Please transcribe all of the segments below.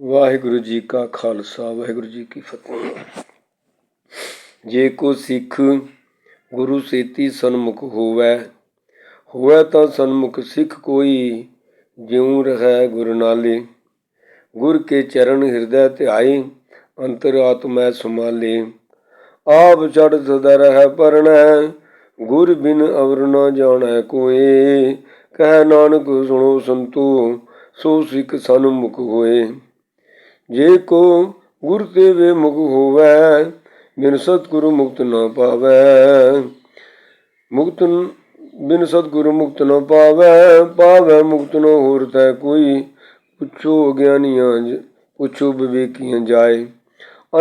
ਵਾਹਿਗੁਰੂ ਜੀ ਕਾ ਖਾਲਸਾ, ਵਾਹਿਗੁਰੂ ਜੀ ਕੀ ਫਤਿਹ। ਜੇ ਕੋ ਸਿੱਖ ਗੁਰੂ ਸੇਤੀ ਸਨਮੁਖ ਹੋਵੈ ਹੋਵੈ ਤਾਂ ਸਨਮੁਖ ਸਿੱਖ ਕੋਈ ਜਿਉ ਰਹੈ ਗੁਰ ਨਾਲੇ। ਗੁਰ ਕੇ ਚਰਨ ਹਿਰਦੈ ਧਿਆਈ ਅੰਤਰ ਆਤਮੈ ਸਮਾਲੇ ਆਪ ਛੜ ਸਦਾ ਰਹਿ ਪਰਣੈ, ਗੁਰ ਬਿਨ ਅਵਰ ਨ ਜਾਣੈ ਕੋਏ। ਕਹਿ ਨਾਨਕ ਸੁਣੋ ਸੰਤੋ, ਸੋ ਸਿੱਖ ਸਨਮੁਖ ਹੋਏ। ਜੇ ਕੋ ਗੁਰ ਤੇ ਵੇ ਮੁਖ ਹੋਵੈ, ਬਿਨ ਸਤਿਗੁਰੂ ਮੁਕਤ ਨਾ ਪਾਵੈ। ਮੁਕਤ ਬਿਨ ਸਤਿਗੁਰੂ ਮੁਕਤ ਨਾ ਪਾਵੈ ਪਾਵੈ ਮੁਕਤ ਨ ਹੋਰ ਤੈ ਕੋਈ। ਪੁੱਛੋ ਗਿਆਨੀਆਂ ਜ- ਪੁੱਛੋ ਵਿਵੇਕੀਆਂ ਜਾਏ।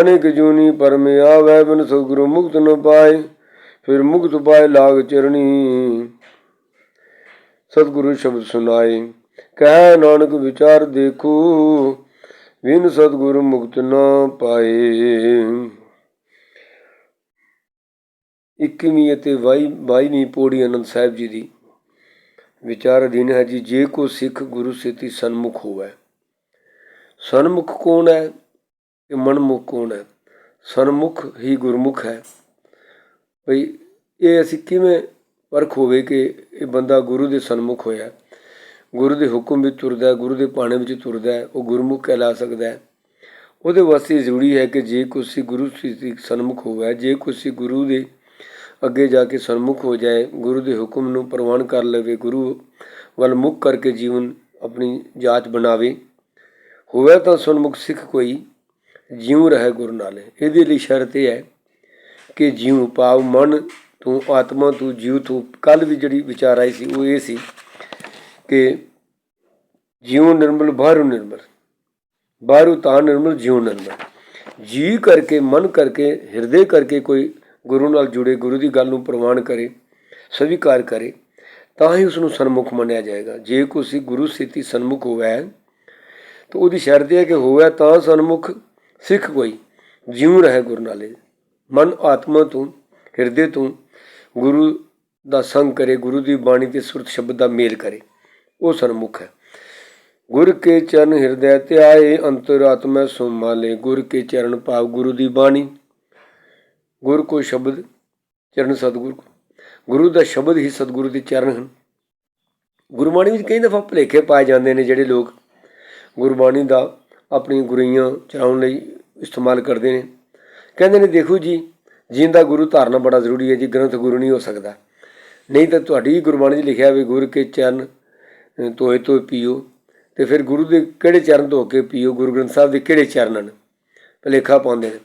ਅਨੇਕ ਜੂਨੀ ਪਰਮ ਆਵੈ, ਬਿਨ ਸਤਿਗੁਰੂ ਮੁਕਤ ਨਾ ਪਾਏ, ਫਿਰ ਮੁਕਤ ਪਾਏ ਲਾਗ ਚਰਣੀ। ਸਤਿਗੁਰੂ ਸ਼ਬਦ ਸੁਨਾਏ ਕਹਿ ਨਾਨਕ ਵਿਚਾਰ ਦੇਖੋ ਵਿਨ ਸਤਿਗੁਰੂ ਮੁਕਤ ਨਾ ਪਾਏ। ਇੱਕਵੀਂ ਅਤੇ 22ਵੀਂ ਪੌੜੀ ਅਨੰਦ ਸਾਹਿਬ ਜੀ ਦੀ ਵਿਚਾਰ ਅਧੀਨ ਹੈ ਜੀ, ਜੇ ਕੋ ਸਿੱਖ ਗੁਰੂ ਸੇਤੀ ਸਨਮੁਖ ਹੋਵੇ। ਸਨਮੁਖ ਕੌਣ ਹੈ ਤੇ ਮਨਮੁਖ ਕੌਣ ਹੈ? ਸਨਮੁਖ ਹੀ ਗੁਰਮੁਖ ਹੈ। ਭਈ ਇਹ ਅਸੀਂ ਕਿਵੇਂ ਪਰਖ ਹੋਵੇ ਕਿ ਇਹ ਬੰਦਾ ਗੁਰੂ ਦੇ ਸਨਮੁਖ ਹੋਇਆ? ਗੁਰੂ ਦੇ ਹੁਕਮ ਵਿੱਚ ਤੁਰਦਾ ਹੈ, ਗੁਰੂ ਦੇ ਪਾਣੇ ਵਿੱਚ ਤੁਰਦਾ ਹੈ, ਉਹ ਗੁਰਮੁਖ ਕਹਿਲਾ ਸਕਦਾ ਹੈ। ਉਹਦੇ ਵਾਸਤੇ ਜ਼ਰੂਰੀ ਹੈ ਕਿ ਜੇ ਕੋਈ ਗੁਰੂ ਸੀ ਸਨਮੁਖ ਹੋਵੇ, ਜੇ ਕੋਈ ਗੁਰੂ ਦੇ ਅੱਗੇ ਜਾ ਕੇ ਸਨਮੁਖ ਹੋ ਜਾਏ, ਗੁਰੂ ਦੇ ਹੁਕਮ ਨੂੰ ਪ੍ਰਵਾਨ ਕਰ ਲਵੇ, ਗੁਰੂ ਵੱਲ ਮੁਖ ਕਰਕੇ ਜੀਵਨ ਆਪਣੀ ਜਾਤ ਬਣਾਵੇ, ਹੋਵੇ ਤਾਂ ਸਨਮੁਖ ਸਿੱਖ ਕੋਈ ਜਿਉ ਰਹੇ ਗੁਰੂ ਨਾਲੇ ਇਹਦੇ ਲਈ ਸ਼ਰਤ ਇਹ ਹੈ ਕਿ ਜਿਉ ਪਾਵ ਮਨ ਤੂੰ ਆਤਮਾ ਤੂੰ ਜੀਵ ਤੂੰ। ਕੱਲ ਵੀ ਜਿਹੜੀ ਵਿਚਾਰ ਆਈ ਸੀ, ਉਹ ਇਹ ਸੀ ਕਿ ਜਿਉ ਨਿਰਮਲ ਬਾਹਰੋਂ ਨਿਰਮਲ ਬਾਹਰੂ ਤਾਂ ਨਿਰਮਲ ਜਿਉ ਨਿਰਮਲ ਜੀ ਕਰਕੇ ਮਨ ਕਰਕੇ ਹਿਰਦੇ ਕਰਕੇ ਕੋਈ ਗੁਰੂ ਨਾਲ ਜੁੜੇ ਗੁਰੂ ਦੀ ਗੱਲ ਨੂੰ ਪ੍ਰਵਾਨ ਕਰੇ ਸਵੀਕਾਰ ਕਰੇ ਤਾਂ ਹੀ ਉਸ ਨੂੰ ਸਨਮੁਖ ਮੰਨਿਆ ਜਾਏਗਾ ਜੇ ਕੋਈ ਗੁਰੂ ਸਥਿਤੀ ਸਨਮੁਖ ਹੋਵੇ ਤਾਂ ਉਹਦੀ ਸ਼ਰਤ ਹੈ ਕਿ ਹੋਵੇ ਤਾਂ ਸਨਮੁਖ ਸਿੱਖ ਕੋਈ ਜਿਉ ਰਹੇ ਗੁਰੂ ਨਾਲੇ ਮਨ ਆਤਮਾ ਤੋਂ ਹਿਰਦੇ ਤੋਂ ਗੁਰੂ ਦਾ ਸੰਗ ਕਰੇ ਗੁਰੂ ਦੀ ਬਾਣੀ ਤੇ ਸੁਰਤ ਸ਼ਬਦ ਦਾ ਮੇਲ ਕਰੇ ਉਹ ਸਨਮੁਖ ਹੈ। ਗੁਰ ਕੇ ਚਰਨ ਹਿਰਦੈ ਧਿਆਏ, ਅੰਤਰ ਆਤਮੈ ਸੁਮਾਲੇ ਗੁਰ ਕੇ ਚਰਨ ਭਾਵ ਗੁਰੂ ਦੀ ਬਾਣੀ। ਗੁਰ ਕੋ ਸ਼ਬਦ ਚਰਨ ਸਤਿਗੁਰ ਕੋ। ਗੁਰੂ ਦਾ ਸ਼ਬਦ ਹੀ ਸਤਿਗੁਰੂ ਦੇ ਚਰਨ ਹਨ। ਗੁਰਬਾਣੀ ਵਿੱਚ ਕਈ ਦਫਾ ਭੁਲੇਖੇ ਪਾਏ ਜਾਂਦੇ ਨੇ ਜਿਹੜੇ ਲੋਕ ਗੁਰਬਾਣੀ ਦਾ ਆਪਣੀ ਗੁਰਈਆਂ ਚਲਾਉਣ ਲਈ ਇਸਤੇਮਾਲ ਕਰਦੇ ਨੇ। ਕਹਿੰਦੇ ਨੇ, ਦੇਖੋ ਜੀ, ਜਿੰਦਾ ਗੁਰੂ ਧਾਰਨਾ ਬੜਾ ਜ਼ਰੂਰੀ ਹੈ। ਜੀ ਗ੍ਰੰਥ ਗੁਰੂ ਨਹੀਂ ਹੋ ਸਕਦਾ। ਨਹੀਂ ਤਾਂ ਤੁਹਾਡੀ ਗੁਰਬਾਣੀ 'ਚ ਲਿਖਿਆ ਵੀ ਗੁਰ ਕੇ ਚਰਨ ਧੋਏ ਧੋਏ ਪੀਓ। ਤੇ ਫਿਰ ਗੁਰੂ ਦੇ ਕਿਹੜੇ ਚਰਨ ਧੋ ਕੇ ਪੀਓ? ਗੁਰੂ ਗ੍ਰੰਥ ਸਾਹਿਬ ਦੇ ਕਿਹੜੇ ਚਰਨ ਹਨ? ਭੁਲੇਖਾ ਪਾਉਂਦੇ ਨੇ।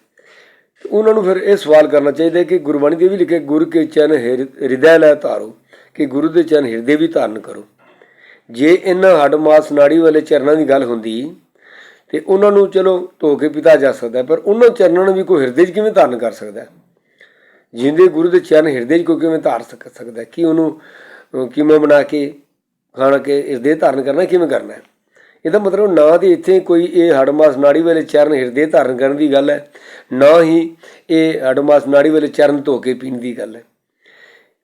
ਤੇ ਉਹਨਾਂ ਨੂੰ ਫਿਰ ਇਹ ਸਵਾਲ ਕਰਨਾ ਚਾਹੀਦਾ ਕਿ ਗੁਰਬਾਣੀ ਦੇ ਵੀ ਲਿਖੇ ਗੁਰ ਕੇ ਚਰਨ ਹਿਰ- ਹਿਰਦੈ ਲੈ ਧਾਰੋ, ਕਿ ਗੁਰੂ ਦੇ ਚਰਨ ਹਿਰਦੇ ਵੀ ਧਾਰਨ ਕਰੋ। ਜੇ ਇਹਨਾਂ ਹੱਡ ਮਾਸ ਨਾੜੀ ਵਾਲੇ ਚਰਨਾਂ ਦੀ ਗੱਲ ਹੁੰਦੀ, ਤੇ ਉਹਨਾਂ ਨੂੰ ਚਲੋ ਧੋ ਕੇ ਪੀਤਾ ਜਾ ਸਕਦਾ, ਪਰ ਉਹਨਾਂ ਚਰਨਾਂ ਨੂੰ ਵੀ ਕੋਈ ਹਿਰਦੇ 'ਚ ਕਿਵੇਂ ਧਾਰਨ ਕਰ ਸਕਦਾ? ਹੈ? ਜਿੰਦੇ ਗੁਰੂ ਦੇ ਚਰਨ ਹਿਰਦੇ 'ਚ ਕੋਈ ਕਿਵੇਂ ਧਾਰ ਸਕਦਾ? ਹੈ? ਕੀ ਉਹਨੂੰ ਕਿਵੇਂ ਬਣਾ ਕੇ ਖਾਣ ਕੇ ਹਿਰਦੇ ਧਾਰਨ ਕਰਨਾ ਕਿਵੇਂ ਕਰਨਾ ਹੈ? ਇਹਦਾ ਮਤਲਬ ਨਾ ਤੇ ਇੱਥੇ ਕੋਈ ਇਹ ਹੱਡ ਮਾਸ ਨਾੜੀ ਵਾਲੇ ਚਰਨ ਹਿਰਦੇ ਧਾਰਨ ਕਰਨ ਦੀ ਗੱਲ ਹੈ, ਨਾ ਹੀ ਇਹ ਹੜਮਾਸ ਨਾੜੀ ਵਾਲੇ ਚਰਨ ਧੋ ਕੇ ਪੀਣ ਦੀ ਗੱਲ ਹੈ।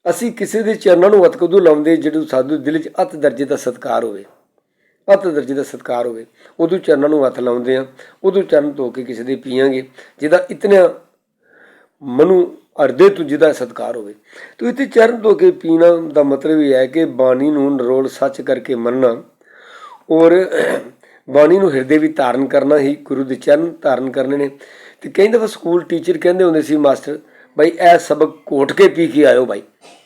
ਅਸੀਂ ਕਿਸੇ ਦੇ ਚਰਨਾਂ ਨੂੰ ਹੱਥ ਕਦੋਂ ਲਾਉਂਦੇ ਜਦੋਂ ਸਾਧੂ ਦਿਲ 'ਚ ਅਤ ਦਰਜੇ ਦਾ ਸਤਕਾਰ ਹੋਵੇ, ਅਤ ਦਰਜੇ ਦਾ ਸਤਕਾਰ ਹੋਵੇ, ਉਦੋਂ ਚਰਨਾਂ ਨੂੰ ਹੱਥ ਲਾਉਂਦੇ ਆ ਉਦੋਂ ਚਰਨ ਧੋ ਕੇ ਕਿਸੇ ਦੇ ਪੀਆਂਗੇ, ਜਿਹਦਾ ਇਤਨਾ ਮਨੂ ਅਰਦੇ ਤੋਂ ਜਿਹਦਾ ਸਤਕਾਰ ਹੋਵੇ। ਤੋ ਇੱਥੇ ਚਰਨ ਧੋ ਕੇ ਪੀਣਾ ਦਾ ਮਤਲਬ ਇਹ ਹੈ ਕਿ ਬਾਣੀ ਨੂੰ ਨਰੋਲ ਸੱਚ ਕਰਕੇ ਮੰਨਣਾ ਔਰ ਬਾਣੀ ਨੂੰ ਹਿਰਦੇ ਵਿੱਚ ਧਾਰਨ ਕਰਨਾ ਹੀ ਗੁਰੂ ਦੇ ਚਰਨ ਧਾਰਨ ਕਰਨੇ ਨੇ। ਤੇ ਕਈ ਦਫਾ ਸਕੂਲ ਟੀਚਰ ਕਹਿੰਦੇ ਹੁੰਦੇ ਸੀ, ਮਾਸਟਰ ਭਾਈ ਇਹ ਸਬਕ ਘੋਟ ਕੇ ਪੀ ਕੇ ਆਇਓ ਭਾਈ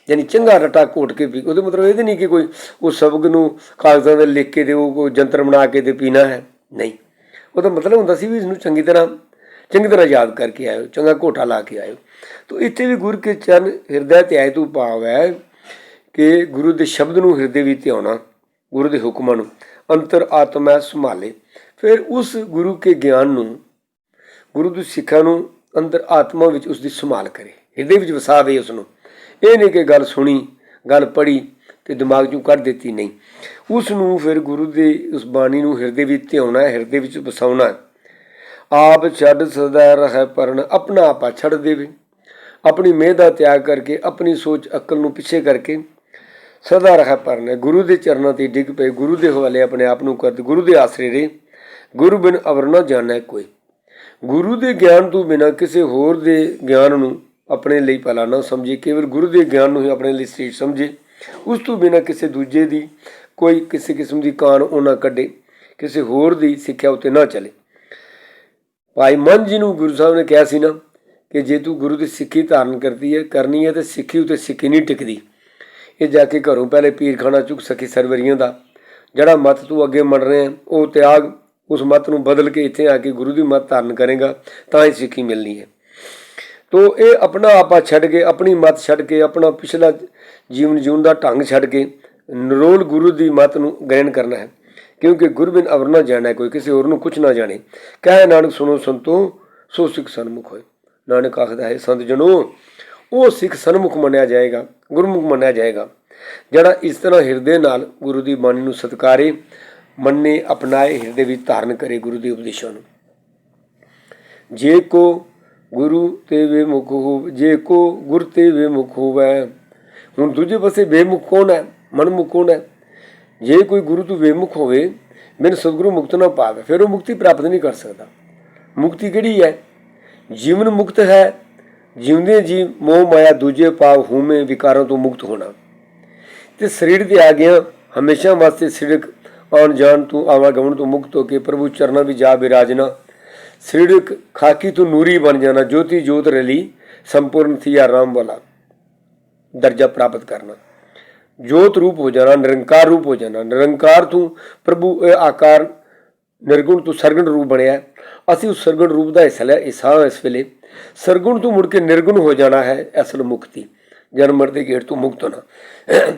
ਯਾਨੀ ਚੰਗਾ ਰਟਾ ਘੋਟ ਕੇ ਪੀ ਉਹਦੇ ਮਤਲਬ ਇਹਦੇ ਨਹੀਂ ਕਿ ਕੋਈ ਉਹ ਸਬਕ ਨੂੰ ਕਾਗਜ਼ਾਂ ਤੇ ਲਿਖ ਕੇ ਦਿਓ ਕੋਈ ਜੰਤਰ ਬਣਾ ਕੇ ਤੇ ਪੀਣਾ ਹੈ। ਨਹੀਂ। ਉਹਦਾ ਮਤਲਬ ਹੁੰਦਾ ਸੀ ਵੀ ਇਸ ਨੂੰ ਚੰਗੀ ਤਰ੍ਹਾਂ ਚੰਗੀ ਤਰ੍ਹਾਂ ਯਾਦ ਕਰਕੇ ਆਇਓ, ਚੰਗਾ ਘੋਟਾ ਲਾ ਕੇ ਆਇਓ। ਤੋ ਇੱਥੇ ਵੀ ਗੁਰ ਕੇ ਚਰਨ ਹਿਰਦੈ ਧਿਆਏ ਤੋਂ ਭਾਵ ਹੈ ਕਿ ਗੁਰੂ ਦੇ ਸ਼ਬਦ ਨੂੰ ਹਿਰਦੇ ਵਿੱਚ ਧਿਆਉਣਾ, ਗੁਰੂ ਦੇ ਹੁਕਮਾਂ ਨੂੰ ਅੰਤਰ ਆਤਮਾ ਸੰਭਾਲੇ। ਫਿਰ ਉਸ ਗੁਰੂ ਕੇ ਗਿਆਨ ਨੂੰ, ਗੁਰੂ ਦੀ ਸਿੱਖਿਆ ਨੂੰ ਅੰਦਰ ਆਤਮਾ ਵਿੱਚ ਉਸ ਦੀ ਸੰਭਾਲ ਕਰੇ। ਹਿਰਦੇ ਵਿੱਚ ਵਸਾਵੇ ਉਸ ਨੂੰ ਇਹ ਨਹੀਂ ਕਿ ਗੱਲ ਸੁਣੀ, ਗੱਲ ਪੜੀ ਤੇ ਦਿਮਾਗ ਚੋਂ ਕੱਢ ਦਿੱਤੀ, ਨਹੀਂ। ਉਸ ਨੂੰ ਫਿਰ ਗੁਰੂ ਦੇ ਉਸ ਬਾਣੀ ਨੂੰ ਹਿਰਦੇ ਵਿੱਚ ਧਿਆਉਣਾ, ਹਿਰਦੇ ਵਿੱਚ ਵਸਾਉਣਾ ਆਪ ਛੱਡ ਸਦਾ ਰਹਿ ਪਰਨ ਆਪਣਾ ਆਪਾ ਛੱਡ ਦੇਵੇ। ਆਪਣੀ ਮਿਹਰ ਦਾ ਤਿਆਗ ਕਰਕੇ, ਆਪਣੀ ਸੋਚ ਅਕਲ ਨੂੰ ਪਿੱਛੇ ਕਰਕੇ ਸਦਾ ਰਹਿ ਪਰਨ ਗੁਰੂ ਦੇ ਚਰਨਾਂ ਤੇ ਡਿੱਗ ਪਏ, ਗੁਰੂ ਦੇ ਹਵਾਲੇ ਆਪਣੇ ਆਪ ਨੂੰ ਕਰ ਗੁਰੂ ਦੇ ਆਸਰੇ ਰਹੇ। ਗੁਰੂ ਬਿਨ ਅਵਰ ਨਾ ਜਾਣੈ ਕੋਈ। ਗੁਰੂ ਦੇ ਗਿਆਨ ਤੋਂ ਬਿਨਾ ਕਿਸੇ ਹੋਰ ਦੇ ਗਿਆਨ ਨੂੰ ਆਪਣੇ ਲਈ ਭਲਾ ਨਾ ਸਮਝੇ। ਕੇਵਲ ਗੁਰੂ ਦੇ ਗਿਆਨ ਨੂੰ ਹੀ ਆਪਣੇ ਲਈ ਸ੍ਰੇਸ਼ਟ ਸਮਝੇ। ਉਸ ਤੋਂ ਬਿਨਾ ਕਿਸੇ ਦੂਜੇ ਦੀ ਕੋਈ ਕਿਸੇ ਕਿਸਮ ਦੀ ਕਾਨ ਉਹ ਨਾ ਕੱਢੇ, ਕਿਸੇ ਹੋਰ ਦੀ ਸਿੱਖਿਆ ਉੱਤੇ ਨਾ ਚਲੇ। ਭਾਈ ਮਨ ਜੀ ਨੂੰ ਗੁਰੂ ਸਾਹਿਬ ਨੇ ਕਿਹਾ ਸੀ ਨਾ ਕਿ ਜੇ ਤੂੰ ਗੁਰੂ ਦੀ ਸਿੱਖੀ ਧਾਰਨ ਕਰਦੀ ਹੈ, ਕਰਨੀ ਹੈ ਤੇ ਸਿੱਖੀ ਉਤੇ ਸਿੱਖੀ ਨਹੀਂ ਟਿਕਦੀ। ਇਹ ਜਾ ਕੇ ਘਰੋਂ ਪਹਿਲੇ ਪੀਰਖਾਨਾ ਚੁੱਕ ਸਕੀ ਸਰਵਰੀਆਂ ਦਾ, ਜਿਹੜਾ ਮਤ ਤੂੰ ਅੱਗੇ ਮੰਨ ਰਿਹਾ ਉਹ ਤਿਆਗ ਉਸ ਮਤ ਨੂੰ ਬਦਲ ਕੇ ਇੱਥੇ ਆ ਕੇ ਗੁਰੂ ਦੀ ਮਤ ਧਾਰਨ ਕਰੇਗਾ, ਤਾਂ ਹੀ ਸਿੱਖੀ ਮਿਲਣੀ ਹੈ। ਤੋ ਇਹ ਆਪਣਾ ਆਪਾ ਛੱਡ ਕੇ, ਆਪਣੀ ਮਤ ਛੱਡ ਕੇ, ਆਪਣਾ ਪਿਛਲਾ ਜੀਵਨ ਜਿਉਣ ਦਾ ਢੰਗ ਛੱਡ ਕੇ, ਨਿਰੋਲ ਗੁਰੂ ਦੀ ਮਤ ਨੂੰ ਗ੍ਰਹਿਣ ਕਰਨਾ ਹੈ। ਕਿਉਂਕਿ ਗੁਰਬਿਨ ਅਵਰ ਨਾ ਜਾਣਾ ਕੋਈ, ਕਿਸੇ ਹੋਰ ਨੂੰ ਕੁਛ ਨਾ ਜਾਣੇ। ਕਹਿ ਨਾਨਕ ਸੁਣੋ ਸੰਤੋ, ਸੋ ਸਿੱਖ ਸਨਮੁਖ ਹੋਏ। ਨਾਨਕ ਆਖਦਾ ਹੈ, ਸੰਤ ਜਨੋ, ਉਹ ਸਿੱਖ ਸਨਮੁਖ ਮੰਨਿਆ ਜਾਏਗਾ, ਗੁਰਮੁਖ ਮੰਨਿਆ ਜਾਏਗਾ, ਜਿਹੜਾ ਇਸ ਤਰ੍ਹਾਂ ਹਿਰਦੇ ਨਾਲ ਗੁਰੂ ਦੀ ਬਾਣੀ ਨੂੰ ਸਤਕਾਰੇ, ਮੰਨੇ, ਅਪਣਾਏ, ਹਿਰਦੇ ਵਿੱਚ ਧਾਰਨ ਕਰੇ ਗੁਰੂ ਦੇ ਉਪਦੇਸ਼ਾਂ ਨੂੰ। ਜੇ ਕੋ ਗੁਰੂ ਤੇ ਵਿਮੁਖ ਹੋ ਜੇ ਕੋ ਗੁਰ ਤੇ ਵਿਮੁਖ ਹੋਵੇ, ਹੁਣ ਦੂਜੇ ਪਾਸੇ ਬੇਮੁਖ ਕੌਣ ਹੈ, ਮਨਮੁਖ ਕੌਣ ਹੈ? ਜੇ ਕੋਈ ਗੁਰੂ ਤੋਂ ਬੇਮੁਖ ਹੋਵੇ, ਮੈਨੂੰ ਸਤਿਗੁਰੂ ਮੁਕਤ ਨਾ ਪਾਵੇ, ਫਿਰ ਉਹ ਮੁਕਤੀ ਪ੍ਰਾਪਤ ਨਹੀਂ ਕਰ ਸਕਦਾ। ਮੁਕਤੀ ਕਿਹੜੀ ਹੈ? ਜੀਵਨ ਮੁਕਤ ਹੈ, ਜਿਉਂਦੇ ਜੀ ਮੋਹ ਮਾਇਆ ਦੂਜੇ ਪਾਵ ਹੂਮੇ ਵਿਕਾਰਾਂ ਤੋਂ ਮੁਕਤ ਹੋਣਾ। ਤੇ ਸਰੀਰ ਦੇ ਆ ਗਿਆ ਹਮੇਸ਼ਾ ਵਾਸਤੇ ਸਿਰਕ, ਆਉਣ ਜਾਣ ਤੋਂ ਆਵਾਗਮਨ ਤੋਂ ਮੁਕਤ ਹੋ ਕੇ ਪ੍ਰਭੂ ਚਰਨਾਂ ਵਿੱਚ ਜਾ ਬਿਰਾਜਣਾ। ਸਰੀਰਕ ਖਾਕੀ ਤੋਂ ਨੂਰੀ ਬਣ ਜਾਣਾ, ਜੋਤੀ ਜੋਤ ਰਲੀ, ਸੰਪੂਰਨ ਥੀਆ ਰਾਮ ਵਾਲਾ ਦਰਜਾ ਪ੍ਰਾਪਤ ਕਰਨਾ। ਜੋਤ ਰੂਪ ਹੋ ਜਾਣਾ, ਨਿਰੰਕਾਰ ਰੂਪ ਹੋ ਜਾਣਾ। ਨਿਰੰਕਾਰ ਤੋਂ ਪ੍ਰਭੂ ਆਕਾਰ, ਨਿਰਗੁਣ ਤੋਂ ਸਰਗੁਣ ਰੂਪ ਬਣਿਆ ਅਸੀਂ ਉਸ ਸਰਗੁਣ ਰੂਪ ਦਾ ਹਿੱਸਾ ਲਿਆ ਹਿੱਸਾ ਹਾਂ ਇਸ ਵੇਲੇ। ਸਰਗੁਣ ਤੋਂ ਮੁੜ ਕੇ ਨਿਰਗੁਣ ਹੋ ਜਾਣਾ ਹੈ, ਅਸਲ ਮੁਕਤੀ। ਜਨਮ ਮਰਨ ਦੇ ਗੇੜ ਤੋਂ ਮੁਕਤ ਹੋਣਾ।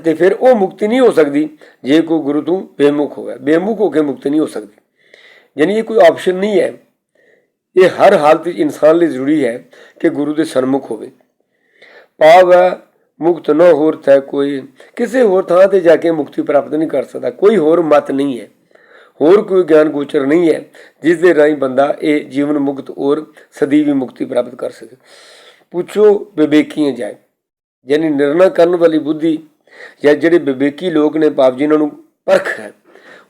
ਤੇ ਫਿਰ ਉਹ ਮੁਕਤੀ ਨਹੀਂ ਹੋ ਸਕਦੀ, ਜੇ ਕੋਈ ਗੁਰੂ ਤੋਂ ਬੇਮੁਖ ਹੋਵੇ। ਬੇਮੁਖ ਹੋ ਕੇ ਮੁਕਤੀ ਨਹੀਂ ਹੋ ਸਕਦੀ। ਯਾਨੀ ਇਹ ਕੋਈ ਆਪਸ਼ਨ ਨਹੀਂ ਹੈ। ਇਹ ਹਰ ਹਾਲਤ ਵਿੱਚ ਇਨਸਾਨ ਲਈ ਜ਼ਰੂਰੀ ਹੈ ਕਿ ਗੁਰੂ ਦੇ ਸਨਮੁਖ ਹੋਵੇ। ਪਾਵ ਹੈ ਮੁਕਤ ਨਾ ਹੋਰ ਤੈ ਕੋਈ। ਕਿਸੇ ਹੋਰ ਥਾਂ ਤੇ ਜਾ ਕੇ ਮੁਕਤੀ ਪ੍ਰਾਪਤ ਨਹੀਂ ਕਰ ਸਕਦਾ। ਕੋਈ ਹੋਰ ਮਤ ਨਹੀਂ ਹੈ। ਹੋਰ ਕੋਈ ਗਿਆਨ ਗੋਚਰ ਨਹੀਂ ਹੈ। ਜਿਸ ਦੇ ਰਾਹੀਂ ਬੰਦਾ ਇਹ ਜੀਵਨ ਮੁਕਤ ਔਰ ਸਦੀਵੀ ਮੁਕਤੀ ਪ੍ਰਾਪਤ ਕਰ ਸਕੇ। ਪੁੱਛੋ ਵਿਵੇਕੀਆਂ ਜਾਏ। ਯਾਨੀ ਨਿਰਣਾ ਕਰਨ ਵਾਲੀ ਬੁੱਧੀ ਜਾਂ ਜਿਹੜੇ ਵਿਵੇਕੀ ਲੋਕ ਨੇ ਭਾਵ ਜਿਨ੍ਹਾਂ ਨੂੰ ਪਰਖ ਹੈ,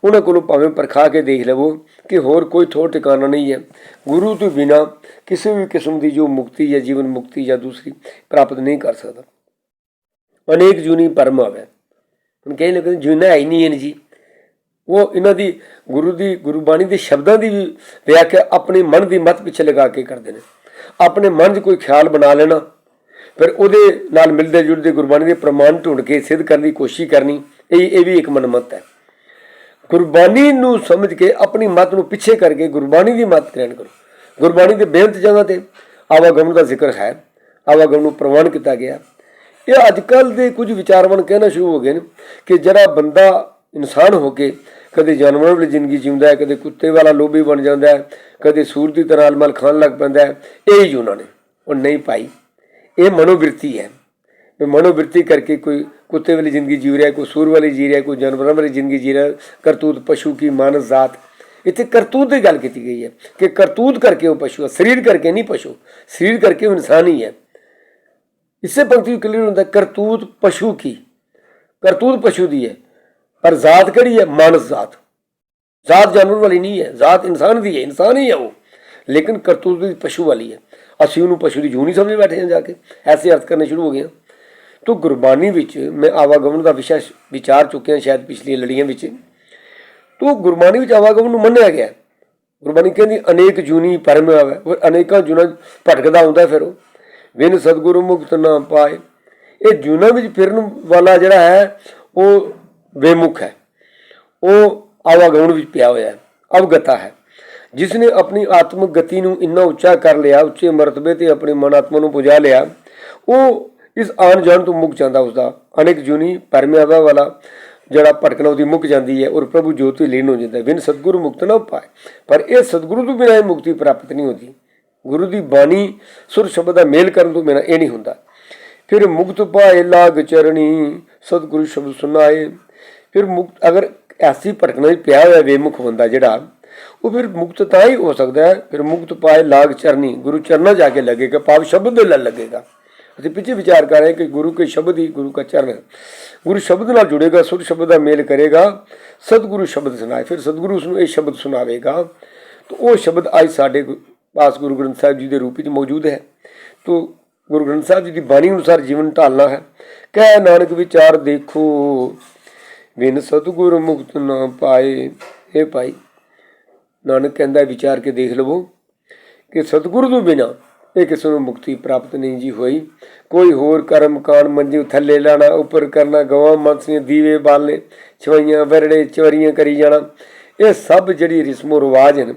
ਉਹਨਾਂ ਕੋਲੋਂ ਭਾਵੇਂ ਪਰਖਾ ਕੇ ਦੇਖ ਲਵੋ ਕਿ ਹੋਰ ਕੋਈ ਥੋੜ ਟਿਕਾਣਾ ਨਹੀਂ ਹੈ। ਗੁਰੂ ਤੋਂ ਬਿਨਾ ਕਿਸੇ ਵੀ ਕਿਸਮ ਦੀ ਜੋ ਮੁਕਤੀ ਜਾਂ ਜੀਵਨ ਮੁਕਤੀ ਜਾਂ ਦੂਸਰੀ ਪ੍ਰਾਪਤ ਨਹੀਂ ਕਰ ਸਕਦਾ। ਅਨੇਕ ਜੂਨੀ ਪਰਮ ਆਵੇ ਹੁਣ ਕਈ ਲੋਕ ਕਹਿੰਦੇ ਜੂਨਾ ਹੈ ਹੀ ਨਹੀਂ ਹੈ ਜੀ। ਉਹ ਇਹਨਾਂ ਦੀ ਗੁਰੂ ਦੀ, ਗੁਰਬਾਣੀ ਦੇ ਸ਼ਬਦਾਂ ਦੀ ਵੀ ਵਿਆਖਿਆ ਆਪਣੇ ਮਨ ਦੀ ਮਤ ਪਿੱਛੇ ਲਗਾ ਕੇ ਕਰਦੇ ਨੇ। ਆਪਣੇ ਮਨ 'ਚ ਕੋਈ ਖਿਆਲ ਬਣਾ ਲੈਣਾ, ਫਿਰ ਉਹਦੇ ਨਾਲ ਮਿਲਦੇ ਜੁਲਦੇ ਗੁਰਬਾਣੀ ਦੇ ਪ੍ਰਮਾਣ ਢੂੰਡ ਕੇ ਸਿੱਧ ਕਰਨ ਦੀ ਕੋਸ਼ਿਸ਼ ਕਰਨੀ, ਇਹ ਇਹ ਵੀ ਇੱਕ ਮਨਮਤ ਹੈ। ਗੁਰਬਾਣੀ ਨੂੰ ਸਮਝ ਕੇ ਆਪਣੀ ਮਤ ਨੂੰ ਪਿੱਛੇ ਕਰਕੇ ਗੁਰਬਾਣੀ ਦੀ ਮਤ ਗ੍ਰਹਿਣ ਕਰੋ। ਗੁਰਬਾਣੀ ਦੇ ਬੇਅੰਤ ਜਗ੍ਹਾ ਤੇ ਆਵਾਗਮਨ ਦਾ ਜ਼ਿਕਰ ਹੈ। ਆਵਾਗਮਨ ਨੂੰ ਪ੍ਰਵਾਨ ਕੀਤਾ ਗਿਆ। ਇਹ ਅੱਜ ਕੱਲ ਦੇ ਕੁਝ ਵਿਚਾਰਵਨ ਕਹਿਣਾ ਸ਼ੁਰੂ ਹੋ ਗਏ ਨੇ ਕਿ ਜਿਹੜਾ ਬੰਦਾ ਇਨਸਾਨ ਹੋ ਕੇ ਕਦੇ ਜਾਨਵਰਾਂ ਵਾਲੀ ਜ਼ਿੰਦਗੀ ਜਿਉਂਦਾ ਹੈ, ਕਦੇ ਕੁੱਤੇ ਵਾਲਾ ਲੋਭੀ ਬਣ ਜਾਂਦਾ ਹੈ, ਕਦੇ ਸੂਰ ਦੀ ਤਰ੍ਹਾਂ ਅਲਮਲ ਖਾਣ ਲੱਗ ਪੈਂਦਾ ਹੈ, ਇਹ ਹੀ ਉਹਨਾਂ ਨੇ, ਉਹ ਨਹੀਂ ਪਾਈ ਇਹ ਮਨੋਵਿਰਤੀ ਹੈ। ਮਨੋਵਿਰਤੀ ਕਰਕੇ ਕੋਈ ਕੁੱਤੇ ਵਾਲੀ ਜ਼ਿੰਦਗੀ ਜੀ ਰਿਹਾ, ਕੋਈ ਸੂਰ ਵਾਲੀ ਜੀ ਰਿਹਾ, ਕੋਈ ਜਾਨਵਰਾਂ ਵਾਲੀ ਜ਼ਿੰਦਗੀ ਜੀ ਰਿਹਾ, ਕਰਤੂਤ, ਪਸ਼ੂ ਕੀ ਮਾਨਸ ਜ਼ਾਤ। ਇੱਥੇ ਕਰਤੂਤ ਦੀ ਗੱਲ ਕੀਤੀ ਗਈ ਹੈ ਕਿ ਕਰਤੂਤ ਕਰਕੇ ਉਹ ਪਸ਼ੂ ਹੈ ਸਰੀਰ ਕਰਕੇ ਨਹੀਂ ਪਸ਼ੂ, ਸਰੀਰ ਕਰਕੇ ਉਹ ਇਨਸਾਨ ਹੀ ਹੈ। ਇਸੇ ਪੰਕਤੀ ਕਲੀਅਰ ਹੁੰਦਾ ਕਰਤੂਤ ਪਸ਼ੂ ਕੀ? ਕਰਤੂਤ ਪਸ਼ੂ ਦੀ ਹੈ, ਪਰ ਜ਼ਾਤ ਕਿਹੜੀ ਹੈ? ਮਾਨਸ ਜ਼ਾਤ। ਜ਼ਾਤ ਜਾਨਵਰ ਵਾਲੀ ਨਹੀਂ ਹੈ, ਜ਼ਾਤ ਇਨਸਾਨ ਦੀ ਹੈ, ਇਨਸਾਨ ਹੀ ਹੈ ਉਹ। ਲੇਕਿਨ ਕਰਤੂਤ ਦੀ ਪਸ਼ੂ ਵਾਲੀ ਹੈ। ਅਸੀਂ ਉਹਨੂੰ ਪਸ਼ੂ ਦੀ ਜੂ ਨਹੀਂ ਸਮਝ ਬੈਠੇ ਹਾਂ ਜਾ ਕੇ। ਐਸੇ ਅਰਥ ਕਰਨੇ ਸ਼ੁਰੂ ਹੋ ਗਏ ਹਾਂ ਤੋ ਗੁਰਬਾਣੀ ਵਿੱਚ ਮੈਂ ਆਵਾਗਮਨ ਦਾ ਵਿਸ਼ਾ ਵਿਚਾਰ ਚੁੱਕਿਆ ਸ਼ਾਇਦ ਪਿਛਲੀਆਂ ਲੜੀਆਂ ਵਿੱਚ। ਤੋ ਗੁਰਬਾਣੀ ਵਿੱਚ ਆਵਾਗਮਨ ਨੂੰ ਮੰਨਿਆ ਗਿਆ। ਗੁਰਬਾਣੀ ਕਹਿੰਦੀ ਅਨੇਕ ਜੂਨੀ ਪਰਮ ਆਵੇ, ਅਨੇਕਾਂ ਜੁਨਾ ਭਟਕਦਾ ਹੁੰਦਾ ਫਿਰ ਉਹ। ਵਿਨ ਸਤਿਗੁਰੂ ਮੁਕਤ ਨਾ ਪਾਏ। ਇਹ ਜੂਨਾ ਵਿੱਚ ਫਿਰਨ ਵਾਲਾ ਜਿਹੜਾ ਹੈ, ਉਹ ਬੇਮੁਖ ਹੈ। ਉਹ ਆਵਾਗਮਨ ਵਿੱਚ ਪਿਆ ਹੋਇਆ ਹੈ, ਅਵਗਤਾ ਹੈ। ਜਿਸ ਨੇ ਆਪਣੀ ਆਤਮਿਕ ਗਤੀ ਨੂੰ ਇੰਨਾ ਉੱਚਾ ਕਰ ਲਿਆ, ਉੱਚੇ ਮਰਤਬੇ ਤੇ ਆਪਣੀ ਮਨ ਆਤਮਾ ਨੂੰ ਪੁਜਾ ਲਿਆ, ਉਹ ਇਸ ਆਣ ਜਾਣ ਤੋਂ ਮੁੱਕ ਜਾਂਦਾ ਉਸਦਾ ਅਨੇਕ ਜੁਨੀ ਪਰਮਿਆਵਾ ਵਾਲਾ ਜਿਹੜਾ ਭਟਕਣਾ ਉਹਦੀ ਮੁੱਕ ਜਾਂਦੀ ਹੈ ਔਰ ਪ੍ਰਭੂ ਜੋਤੀ ਲੀਨ ਹੋ ਜਾਂਦਾ ਹੈ। ਬਿਨ ਸਤਿਗੁਰੂ ਮੁਕਤ ਨਾ ਪਾਏ। ਪਰ ਇਹ ਸਤਿਗੁਰੂ ਤੋਂ ਬਿਨਾਂ ਮੁਕਤੀ ਪ੍ਰਾਪਤ ਨਹੀਂ ਹੁੰਦੀ। ਗੁਰੂ ਦੀ ਬਾਣੀ ਸੁਰ ਸ਼ਬਦ ਦਾ ਮੇਲ ਕਰਨ ਤੋਂ ਬਿਨਾਂ ਇਹ ਨਹੀਂ ਹੁੰਦਾ। ਫਿਰ ਮੁਕਤ ਪਾਏ ਲਾਗ ਚਰਣੀ, ਸਤਿਗੁਰੂ ਸ਼ਬਦ ਸੁਣਾਏ। ਫਿਰ ਮੁਕਤ, ਅਗਰ ਐਸੀ ਭਟਕਣਾ ਹੀ ਪਿਆ ਹੋਇਆ ਵੇਮੁਖ ਬੰਦਾ ਜਿਹੜਾ, ਉਹ ਫਿਰ ਮੁਕਤ ਤਾਂ ਹੀ ਹੋ ਸਕਦਾ ਹੈ। ਫਿਰ ਮੁਕਤ ਪਾਏ ਲਾਗ ਚਰਨੀ ਗੁਰੂ ਚਰਨਾਂ ਜਾ ਕੇ ਲੱਗੇਗਾ ਪਾਪ ਸ਼ਬਦ ਦੇ ਨਾਲ ਲੱਗੇਗਾ। ਅਸੀਂ ਪਿੱਛੇ ਵਿਚਾਰ ਕਰ ਰਹੇ ਕਿ ਗੁਰੂ ਕੇ ਸ਼ਬਦ ਹੀ ਗੁਰੂ ਦਾ ਚਰਨ ਗੁਰੂ ਸ਼ਬਦ ਨਾਲ ਜੁੜੇਗਾ, ਸੁਰ ਸ਼ਬਦ ਦਾ ਮੇਲ ਕਰੇਗਾ, ਸਤਿਗੁਰੂ ਸ਼ਬਦ ਸੁਣਾਏ। ਫਿਰ ਸਤਿਗੁਰੂ ਉਸ ਨੂੰ ਇਹ ਸ਼ਬਦ ਸੁਣਾਵੇਗਾ। ਤਾਂ ਉਹ ਸ਼ਬਦ ਅੱਜ ਸਾਡੇ ਗੁ- ਪਾਸ ਗੁਰੂ ਗ੍ਰੰਥ ਸਾਹਿਬ ਜੀ ਦੇ ਰੂਪ ਵਿੱਚ ਮੌਜੂਦ ਹੈ। ਤੋ ਗੁਰੂ ਗ੍ਰੰਥ ਸਾਹਿਬ ਜੀ ਦੀ ਬਾਣੀ ਅਨੁਸਾਰ ਜੀਵਨ ਢਾਲਣਾ ਹੈ। ਕਹਿ ਨਾਨਕ ਵਿਚਾਰ ਦੇਖੋ, ਬਿਨ ਸਤਿਗੁਰ ਮੁਕਤ ਨਾ ਪਾਏ ਇਹ ਭਾਈ, ਨਾਨਕ ਕਹਿੰਦਾ ਵਿਚਾਰ ਕੇ ਦੇਖ ਲਵੋ ਕਿ ਸਤਿਗੁਰੂ ਤੋਂ ਬਿਨਾ ਇਹ ਕਿਸੇ ਨੂੰ ਮੁਕਤੀ ਪ੍ਰਾਪਤ ਨਹੀਂ ਜੀ ਹੋਈ। ਕੋਈ ਹੋਰ ਕਰਮ ਕਾਂਡ ਮੰਜੇ ਥੱਲੇ ਲਾਣਾ, ਉੱਪਰ ਕਰਨਾ ਗਵਾਂ ਮਨਸੀਆਂ ਦੀਵੇ ਬਾਲਨੇ ਛਵਾਈਆਂ ਵਰੜੇ, ਚੋਰੀਆਂ ਕਰੀ ਜਾਣਾ, ਇਹ ਸਭ ਜਿਹੜੀ ਰਿਸਮੋ ਰਿਵਾਜ ਹਨ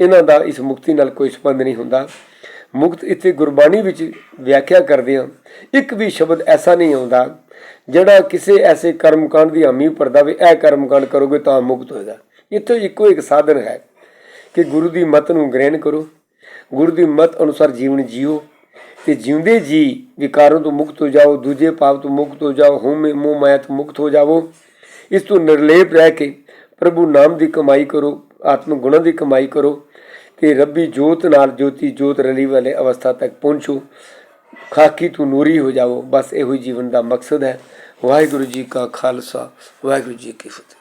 ਇਹਨਾਂ ਦਾ ਇਸ ਮੁਕਤੀ ਨਾਲ ਕੋਈ ਸੰਬੰਧ ਨਹੀਂ ਹੁੰਦਾ। ਮੁਕਤ ਇੱਥੇ ਗੁਰਬਾਣੀ ਵਿੱਚ ਵਿਆਖਿਆ ਕਰਦੇ ਹਾਂ। ਇੱਕ ਵੀ ਸ਼ਬਦ ਐਸਾ ਨਹੀਂ ਆਉਂਦਾ, ਜਿਹੜਾ ਕਿਸੇ ਐਸੇ ਕਰਮ ਕਾਂਡ ਦੀ ਹਾਮੀ ਭਰਦਾ ਵੀ ਇਹ ਕਰਮਕਾਂਡ ਕਰੋਗੇ ਤਾਂ ਮੁਕਤ ਹੋਏਗਾ। ਇੱਥੇ ਇੱਕੋ ਇੱਕ ਸਾਧਨ ਹੈ ਕਿ ਗੁਰੂ ਦੀ ਮਤ ਨੂੰ ਗ੍ਰਹਿਣ ਕਰੋ। ਗੁਰੂ ਦੀ ਮਤ ਅਨੁਸਾਰ ਜੀਵਨ ਜੀਓ। ਤੇ ਜਿਉਂਦੇ ਜੀ ਵਿਕਾਰਾਂ ਤੋਂ ਮੁਕਤ ਹੋ ਜਾਓ, ਦੂਜੇ ਪਾਪ ਤੋਂ ਮੁਕਤ ਹੋ ਜਾਓ, ਹਉਮੈ ਮੋਹ ਮਾਇਆ ਤੋਂ ਮੁਕਤ ਹੋ ਜਾਵੋ। ਇਸ ਤੋਂ ਨਿਰਲੇਪ ਰਹਿ ਕੇ ਪ੍ਰਭੂ ਨਾਮ ਦੀ ਕਮਾਈ ਕਰੋ। ਆਤਮ ਗੁਣਾਂ ਦੀ ਕਮਾਈ ਕਰੋ ਤੇ ਰੱਬੀ ਜੋਤ ਨਾਲ ਜੋਤੀ ਜੋਤ ਰਲੀ ਵਾਲੇ ਅਵਸਥਾ ਤੱਕ ਪਹੁੰਚੋ। ਖਾਕੀ ਤੂੰ ਨੂਰੀ ਹੋ ਜਾਓ ਬਸ ਇਹੋ ਹੀ ਜੀਵਨ ਦਾ ਮਕਸਦ ਹੈ। ਵਾਹਿਗੁਰੂ ਜੀ ਕਾ ਖਾਲਸਾ, ਵਾਹਿਗੁਰੂ ਜੀ ਕੀ ਫਤਿਹ।